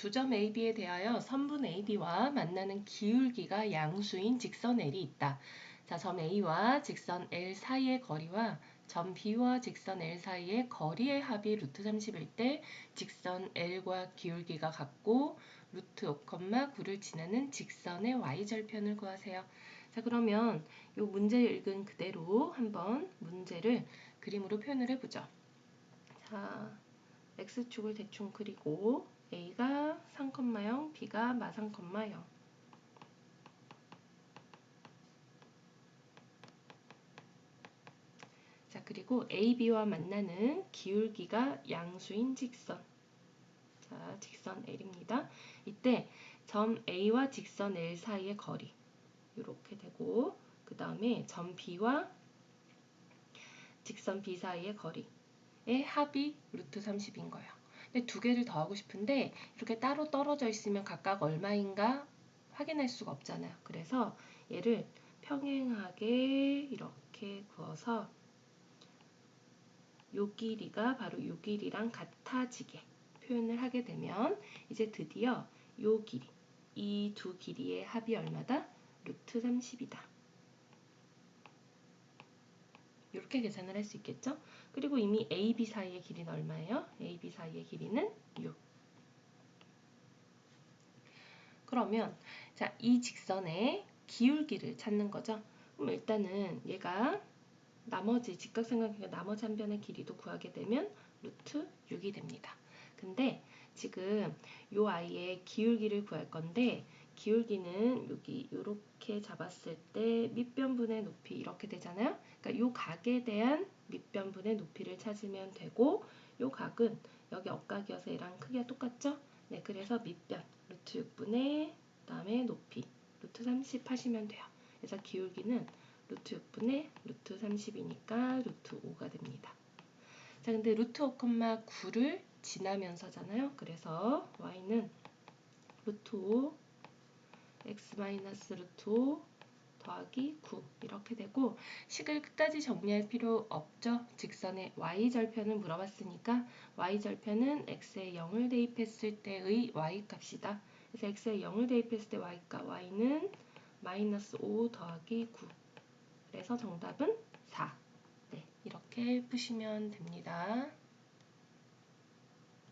두 점 AB에 대하여 선분 AB와 만나는 기울기가 양수인 직선 L이 있다. 자, 점 A와 직선 L 사이의 거리와 점 B와 직선 L 사이의 거리의 합이 루트 30일 때 직선 L과 기울기가 같고 루트 5,9를 지나는 직선의 y절편을 구하세요. 자 그러면 이 문제 읽은 그대로 한번 문제를 그림으로 표현을 해보죠. 자 x축을 대충 그리고 a가 3,0, b가 마3,0 자, 그리고 AB와 만나는 기울기가 양수인 직선. 자, 직선 L입니다. 이때 점 A와 직선 L 사이의 거리 이렇게 되고 그 다음에 점 B와 직선 B 사이의 거리의 합이 루트 30인 거예요. 근데 두 개를 더 하고 싶은데 이렇게 따로 떨어져 있으면 각각 얼마인가 확인할 수가 없잖아요. 그래서 얘를 평행하게 이렇게 구워서 요 길이가 바로 요 길이랑 같아지게 표현을 하게 되면 이제 드디어 요 길이, 이 두 길이의 합이 얼마다? 루트 30이다. 이렇게 계산을 할 수 있겠죠? 그리고 이미 AB 사이의 길이는 얼마예요? AB 사이의 길이는 6. 그러면 자, 이 직선의 기울기를 찾는 거죠. 그럼 일단은 얘가 나머지 직각삼각형의 나머지 한 변의 길이도 구하게 되면 루트 6이 됩니다. 근데 지금 요 아이의 기울기를 구할 건데 기울기는 여기 이렇게 잡았을 때 밑변분의 높이 이렇게 되잖아요. 그러니까 요 각에 대한 밑변분의 높이를 찾으면 되고 요 각은 여기 억각이어서 얘랑 크기가 똑같죠? 네, 그래서 밑변 루트 6분의 그다음에 높이 루트 30 하시면 돼요. 그래서 기울기는 루트 6분의 루트 30이니까 루트 5가 됩니다. 자, 근데 루트 5,9를 지나면서잖아요. 그래서 y는 루트 5 x 마이너스 루트 5 더하기 9 이렇게 되고 식을 끝까지 정리할 필요 없죠. 직선의 y절편을 물어봤으니까 y절편은 x에 0을 대입했을 때의 y값이다. 그래서 x에 0을 대입했을 때 y값 y는 마이너스 5 더하기 9 그래서 정답은 4. 네, 이렇게 푸시면 됩니다.